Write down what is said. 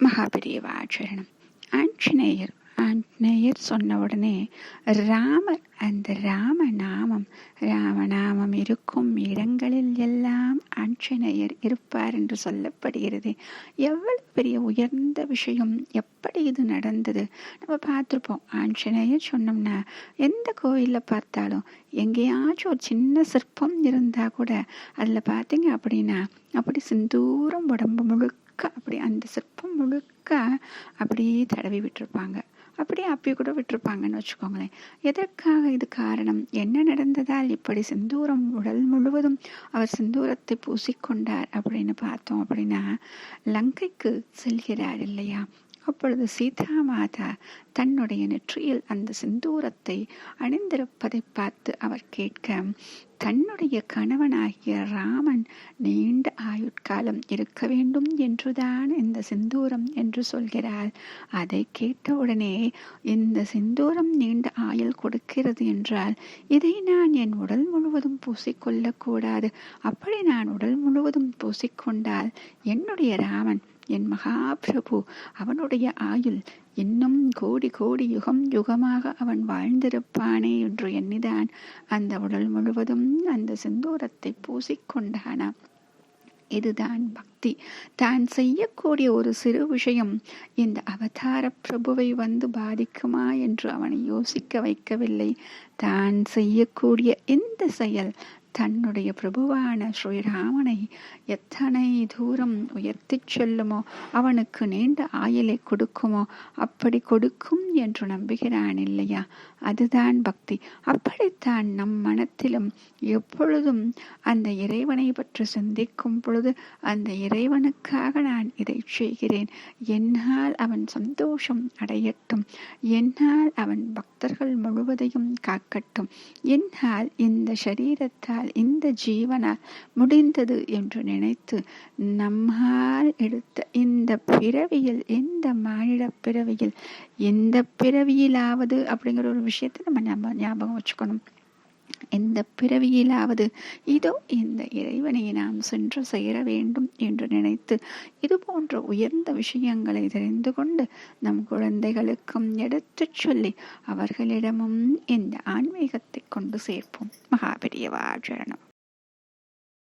மகாபெரியவாச்சரணம் ஆஞ்சநேயர் ஆஞ்சநேயர் சொன்ன உடனே ராமர் அந்த ராம நாமம் ராமநாமம் இருக்கும் இடங்களில் எல்லாம் ஆஞ்சநேயர் இருப்பார் என்று சொல்லப்படுகிறது. எவ்வளவு பெரிய உயர்ந்த விஷயம் எப்படி இது நடந்தது? நம்ம பார்த்துருப்போம். ஆஞ்சநேயர் சொன்னோம்னா எந்த கோயிலில் பார்த்தாலும் எங்கேயாச்சும் ஒரு சின்ன சிற்பம் இருந்தால் கூட அதில் பார்த்தீங்க அப்படின்னா அப்படி சிந்தூரம் உடம்பு முழுக்க அப்படி அந்த சிற்பம் முழுக்க அப்படியே தடவி விட்டுருப்பாங்க. அப்படியே அப்பி கூட விட்டுருப்பாங்கன்னு வச்சுக்கோங்களேன். எதற்காக இது காரணம்? என்ன நடந்ததால் இப்படி சிந்தூரம் உடல் முழுவதும் அவர் சிந்தூரத்தை பூசிக்கொண்டார் அப்படின்னு பார்த்தோம் அப்படின்னா லங்கைக்கு செல்கிறார் இல்லையா? அப்பொழுது சீதா மாதா தன்னுடைய நெற்றியில் அந்த சிந்தூரத்தை அணிந்திருப்பதை பார்த்து அவர் கேட்க தன்னுடைய கணவனாகிய ராமன் நீண்ட ஆயுட்காலம் இருக்க வேண்டும் என்றுதான் இந்த சிந்தூரம் என்று சொல்கிறாள் அதை கேட்டவுடனே இந்த சிந்தூரம் நீண்ட ஆயுள் கொடுக்கிறது என்றால் இதை நான் என் உடல் முழுவதும் பூசிக்கொள்ளக்கூடாது. அப்படி நான் உடல் முழுவதும் பூசிக்கொண்டால் என்னுடைய ராமன் என் மகாபிரபு அவனுடைய ஆயுள் இன்னும் கோடி கோடி யுகம் யுகமாக அவன் வாழ்ந்திருப்பானே என்று எண்ணிதான் அந்த உடல் முழுவதும் அந்த செந்தூரத்தை பூசிக்கொண்டானா. இதுதான் பக்தி. தான் செய்யக்கூடிய ஒரு சிறு விஷயம் இந்த அவதார பிரபுவை வந்து பாதிக்குமா என்று அவனை யோசிக்க வைக்கவில்லை. தான் செய்யக்கூடிய இந்த செயல் தன்னுடைய பிரபுவான ஸ்ரீராமனை எத்தனை தூரம் உயர்த்திச் செல்லுமோ அவனுக்கு நீண்ட ஆயிலை கொடுக்குமோ அப்படி கொடுக்கும் என்று நம்புகிறான் இல்லையா? அதுதான் பக்தி. அப்படித்தான் நம் மனத்திலும் எப்பொழுதும் அந்த இறைவனை பற்றி சிந்திக்கும் பொழுது அந்த இறைவனுக்காக நான் இதை செய்கிறேன். என்னால் அவன் சந்தோஷம் அடையட்டும். என்னால் அவன் பக்தர்கள் முழுவதையும் காக்கட்டும். என்னால் இந்த சரீரத்தால் இந்த ஜீவனால் முடிந்தது என்று நினைத்து நம்மால் எடுத்த இந்த பிறவியில் இந்த மானிட பிறவியில் எந்த பிறவியிலாவது அப்படிங்கிற ஒரு விஷயத்தை நம்ம ஞாபகம் வச்சுக்கணும். எந்த பிறவியிலாவது இதோ இந்த இறைவனை நாம் சென்று சேர வேண்டும் என்று நினைத்து இது போன்ற உயர்ந்த விஷயங்களை தெரிந்து கொண்டு நம் குழந்தைகளுக்கும் எடுத்துச் சொல்லி அவர்களிடமும் இந்த ஆன்மீக கொண்டு சேர்ப்போம் மகாபெரியவாச்சரணம்